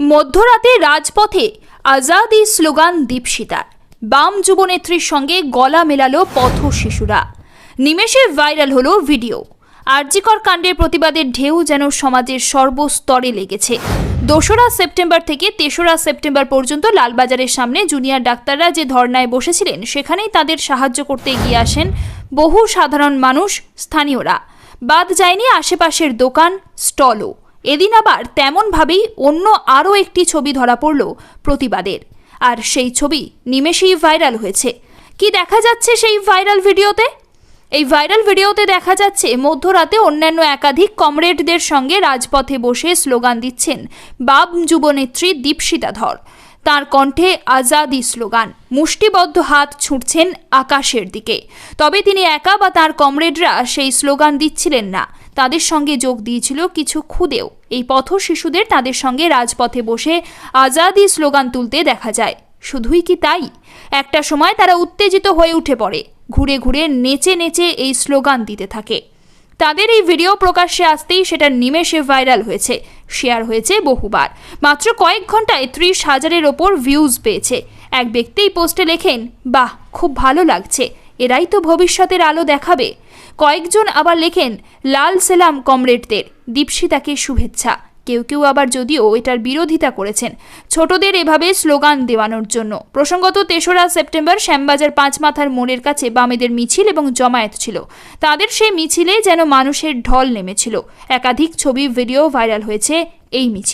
মধ্যরাতে রাজপথে আজাদি স্লোগান দীপশিতার। বাম যুবনেত্রীর সঙ্গে গলা মেলালো পথ শিশুরা। নিমেষে ভাইরাল হলো ভিডিও। আরজিকর কাণ্ডের প্রতিবাদের ঢেউ যেন সমাজের সর্বস্তরে লেগেছে। দোসরা সেপ্টেম্বর থেকে তেসরা সেপ্টেম্বর পর্যন্ত লালবাজারের সামনে জুনিয়র ডাক্তাররা যে ধর্নায় বসেছিলেন, সেখানেই তাদের সাহায্য করতে এগিয়ে আসেন বহু সাধারণ মানুষ, স্থানীয়রা। বাদ যায়নি আশেপাশের দোকান, স্টলও। এদিন আবার তেমনভাবেই অন্য আরও একটি ছবি ধরা পড়ল প্রতিবাদের। আর সেই ছবি নিমেষেই ভাইরাল হয়েছে। কি দেখা যাচ্ছে সেই ভাইরাল ভিডিওতে? এই ভাইরাল ভিডিওতে দেখা যাচ্ছে মধ্যরাতে অন্যান্য একাধিক কমরেডদের সঙ্গে রাজপথে বসে স্লোগান দিচ্ছেন বাম যুবনেত্রী দীপশিতা ধর তার কণ্ঠে আজাদি স্লোগান। মুষ্টিবদ্ধ হাত ছুটছেন আকাশের দিকে। তবে তিনি একা বা তার কমরেডরা সেই স্লোগান দিচ্ছিলেন না। তাদের সঙ্গে যোগ দিয়েছিল কিছু খুদেও। এই পথ শিশুদের তাদের সঙ্গে রাজপথে বসে আজাদি স্লোগান তুলতে দেখা যায়। শুধুই কি তাই? একটা সময় তারা উত্তেজিত হয়ে উঠে পড়ে। ঘুরে ঘুরে নেচে নেচে এই স্লোগান দিতে থাকে। তাদের এই ভিডিও প্রকাশ্যে আসতেই সেটা নিমেষে ভাইরাল হয়েছে শেয়ার হয়েছে বহুবার। মাত্র কয়েক ঘন্টায় ত্রিশ হাজারের ওপর ভিউজ পেয়েছে। এক ব্যক্তি পোস্টে লেখেন, বাহ, খুব ভালো লাগছে, এরাই তো ভবিষ্যতের আলো দেখাবে। কয়েকজন আবার লেখেন, লাল সেলাম কমরেডদের, দীপশিতাকে শুভেচ্ছা। কেউ কেউ আবার যদিও এটার বিরোধিতা করেছেন। ছোটদের এভাবে স্লোগান দেওয়ানোর জন্য। প্রসঙ্গত তেসরা সেপ্টেম্বর শ্যামবাজার পাঁচ মাথার মোড়ের কাছে বামেদের মিছিল এবং জমায়েত ছিল। তাদের সেই মিছিলে যেন মানুষের ঢল নেমেছিল। একাধিক ছবি, ভিডিও ভাইরাল হয়েছে এই মিছিল।